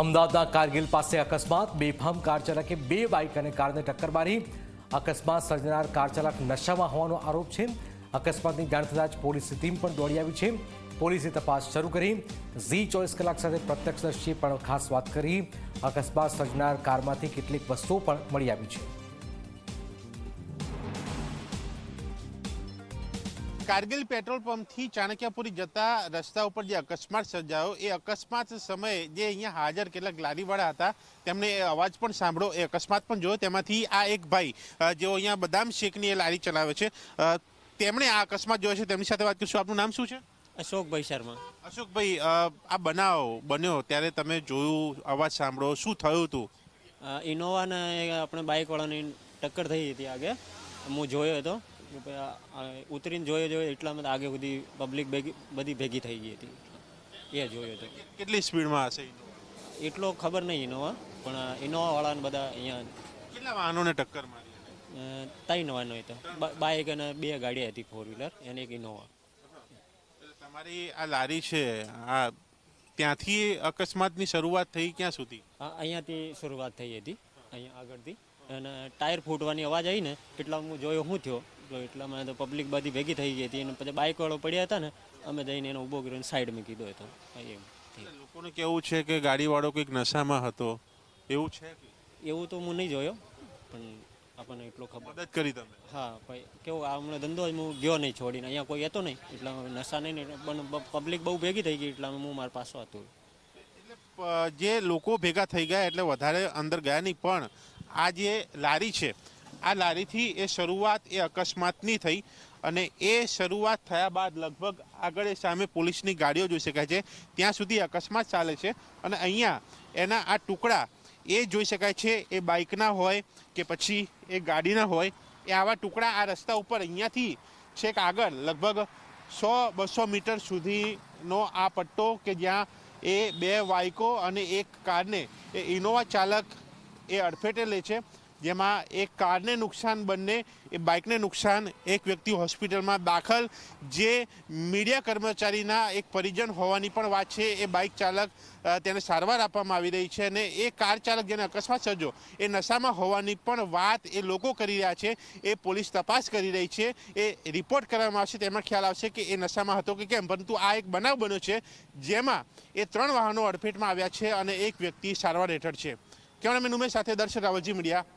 અમદાવાદના કારગિલ પાસે અકસ્માત. બેફામ કાર ચાલકે બે બાઇક અને કારને ટક્કર મારી અકસ્માત સર્જનાર કાર ચાલક નશામાં હોવાનો આરોપ છે. અકસ્માતની જાણ થતાં જ પોલીસની ટીમ પણ દોડી આવી છે. પોલીસે તપાસ શરૂ કરી. ઝી ચોવીસ કલાક સાથે પ્રત્યક્ષદર્શીએ પણ ખાસ વાત કરી. અકસ્માત સર્જનાર કારમાંથી કેટલીક વસ્તુઓ પણ મળી આવી છે. કારગિલ પેટ્રોલ પંપથી ચાણક્યપુરી જતા રસ્તા ઉપર જે અકસ્માત સર્જાયો એ અકસ્માત સમયે જે અહીંયા હાજર કેટલાક લારીવાળા હતા તેમણે એ અવાજ પણ સાંભળો. એ અકસ્માત પણ જોયો. તેમાંથી આ એક ભાઈ જેઓ અહીંયા બદામ શેકની એ લારી ચલાવે છે તેમણે આ અકસ્માત જોયો છે. તેમની સાથે વાત કરીશું. આપનું નામ શું છે? અશોકભાઈ શર્મા. અશોકભાઈ આ બનાવ બન્યો ત્યારે તમે જોયું અવાજ સાંભળો. શું થયું હતું? ઇનોવાને આપણે બાઇકવાળાની ટક્કર થઈ હતી આગળ હું જોયો હતો. ઉતરીને જોયો જોયો એટલામાં તો આગે સુધી પબ્લિક ભેગી બધી ભેગી થઈ ગઈ હતી. એ જોયો હતો કેટલી સ્પીડમાં હશે એટલો ખબર નહીં ઇનોવા પણ ઇનોવાવાળાને બધા અહીંયા કેટલા વાહનોને ટક્કર મારી ત્રણ વાહનો હતો. બાઇક અને બે ગાડી હતી ફોર વ્હીલર અને એક ઇનોવા તમારી આ લારી છે આ ત્યાંથી અકસ્માતની શરૂઆત થઈ ક્યાં સુધી? હા અહીંયાથી શરૂઆત થઈ હતી અહીંયા આગળથી. અને ટાયર ફૂટવાની અવાજ આવી ને એટલા હું જોયો શું થયો. તો એટલામાં તો પબ્લિક બધી ભેગી થઈ ગઈ હતી. અને પછી બાઇકવાળો પડ્યા હતા ને અમે જઈને એને ઊભો કરીને સાઈડમાં કીધો હતો. એમ. લોકોને કેવું છે કે ગાડીવાળો કંઈક નશામાં હતો? એવું છે એવું તો હું નહીં જોયો પણ આપણને એટલો ખબર. મદદ કરી તમે? હા ભાઈ કેવું આ હમણાં ધંધો જ હું ગયો નહીં છોડીને. અહીંયા કોઈ હતો નહીં એટલા નશા નહીં ને પણ પબ્લિક બહુ ભેગી થઈ ગઈ એટલા હું મારા પાછો હતો. એટલે જે લોકો ભેગા થઈ ગયા એટલે વધારે અંદર ગયા નહીં પણ આ જે લારી છે આ લારીથી એ શરૂઆત એ અકસ્માતની થઈ અને એ શરૂઆત થયા બાદ લગભગ આગળ એ સામે પોલીસની ગાડીઓ જોઈ શકાય છે. ત્યાં સુધી અકસ્માત ચાલે છે અને અહીંયા એના આ ટુકડા એ જોઈ શકાય છે એ બાઇકના હોય કે પછી એ ગાડીના હોય, એ આવા ટુકડા આ રસ્તા ઉપર અહીંયાથી છેક આગળ લગભગ સો બસો મીટર સુધીનો આ પટ્ટો કે જ્યાં એ બે બાઇકો અને એક કારને એ ઇનોવા ચાલક એ અડફેટે લે છે જેમાં એક કારને નુકસાન બંને, એ બાઇકને નુકસાન, એક વ્યક્તિ હોસ્પિટલમાં દાખલ, જે મીડિયા કર્મચારીના એક પરિજન હોવાની પણ વાત છે, એ બાઇક ચાલક તેને સારવાર આપવામાં આવી રહી છે અને એ કાર ચાલક જેને અકસ્માત સર્જો, એ નશામાં હોવાની પણ વાત એ લોકો કરી રહ્યા છે, એ પોલીસ તપાસ કરી રહી છે, એ રિપોર્ટ કરવામાં આવશે, તેમાં ખ્યાલ આવશે કે એ નશામાં હતો કે કેમ, પરંતુ આ એક બનાવ બન્યો છે, જેમાં એ ત્રણ વાહનો અડફેટમાં આવ્યા છે અને એક વ્યક્તિ સારવાર હેઠળ છે. કેમેરામેન ઉમેશ સાથે દર્શન રાવલજી મીડિયા.